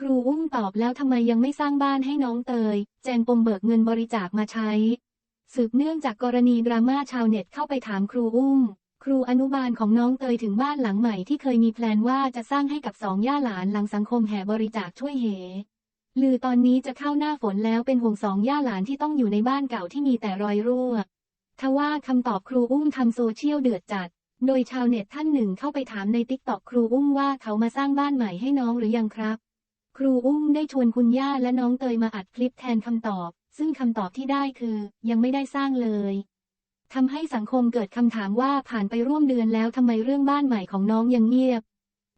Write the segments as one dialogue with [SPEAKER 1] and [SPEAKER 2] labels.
[SPEAKER 1] ครูอุ้มตอบแล้วทำไมยังไม่สร้างบ้านให้น้องเตย แจงปมเบิกเงินบริจาคมาใช้ สืบเนื่องจากกรณีดราม่าชาวเน็ตเข้าไปถามครูอุ้ม ครูอนุบาลของน้องเตยถึงบ้านหลังใหม่ที่เคยมีแพลนว่าจะสร้างให้กับสองย่าหลานหลังสังคมแห่บริจาคช่วยเหลือตอนนี้จะเข้าหน้าฝนแล้วเป็นห่วงสองย่าหลานที่ต้องอยู่ในบ้านเก่าที่มีแต่รอยรั่วทว่าคำตอบครูอุ้มทำโซเชียลเดือดจัด โดยชาวเน็ตท่านหนึ่งเข้าไปถามในติ๊กต็อกครูอุ้มว่าเขามาสร้างบ้านใหม่ให้น้องหรือยังครับ ครูอุ้มได้ชวนคุณย่าและน้องเตยมาอัดคลิปแทนคำตอบ ซึ่งคำตอบที่ได้คือยังไม่ได้สร้างเลยทำให้สังคมเกิดคำถามว่าผ่านไปร่วมเดือนแล้วทำไมเรื่องบ้านใหม่ของน้องยังเงียบ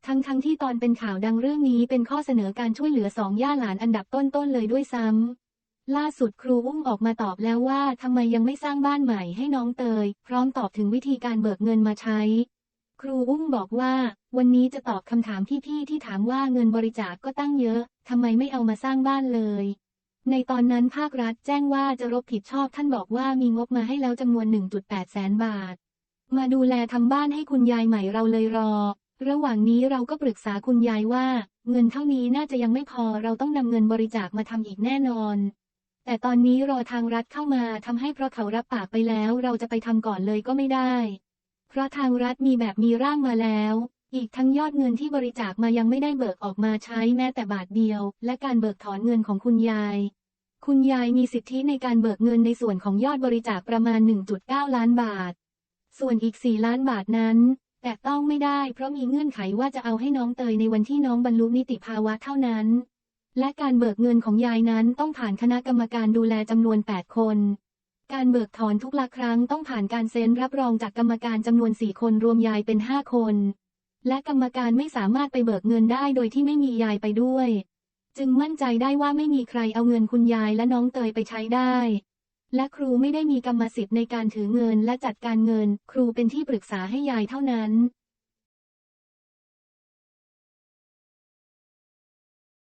[SPEAKER 1] ทั้งทั้งที่ตอนเป็นข่าวดังเรื่องนี้เป็นข้อเสนอการช่วยเหลือสองย่าหลานอันดับต้นๆเลยด้วยซ้ำล่าสุดครูอุ้มออกมาตอบแล้วว่าทำไมยังไม่สร้างบ้านใหม่ให้น้องเตย พร้อมตอบถึงวิธีการเบิกเงินมาใช้ ครูอุ้มบอกว่า วันนี้จะตอบคำถามพี่ๆที่ถามว่าเงินบริจาคก็ตั้งเยอะ ทำไมไม่เอามาสร้างบ้านเลย ในตอนนั้นภาครัฐแจ้งว่าจะรับผิดชอบท่านบอกว่ามีงบมาให้แล้วจำนวน 1.8 แสนบาท มาดูแลทำบ้านให้คุณยายใหม่เราเลยรอ ระหว่างนี้เราก็ปรึกษาคุณยายว่า เงินเท่านี้น่าจะยังไม่พอเราต้องนำเงินบริจาคมาทำอีกแน่นอน แต่ตอนนี้รอทางรัฐเข้ามาทำให้เพราะเขารับปากไปแล้ว เราจะไปทำก่อนเลยก็ไม่ได้ เพราะทางรัฐมีแบบมีร่างมาแล้ว อีกทั้งยอดเงินที่บริจาคมายังไม่ได้เบิกออกมาใช้แม้แต่บาทเดียว และการเบิกถอนเงินของคุณยาย คุณยายมีสิทธิในการเบิกเงินในส่วนของยอดบริจาคประมาณ 1.9 ล้านบาท ส่วนอีก 4 ล้านบาทนั้น แต่ต้องไม่ได้เพราะมีเงื่อนไขว่าจะเอาให้น้องเตยในวันที่น้องบรรลุนิติภาวะเท่านั้น และการเบิกเงินของยายนั้นต้องผ่านคณะกรรมการดูแลจำนวน 8 คนการเบิกถอนทุกละครั้งต้องผ่านการเซ็นรับรองจากกรรมการจำนวน 4 คนรวมยายเป็น 5 คน และกรรมการไม่สามารถไปเบิกเงินได้โดยที่ไม่มียายไปด้วย จึงมั่นใจได้ว่าไม่มีใครเอาเงินคุณยายและน้องเตยไปใช้ได้ และครูไม่ได้มีกรรมสิทธิ์ในการถือเงินและจัดการเงิน ครูเป็นที่ปรึกษาให้ยายเท่านั้น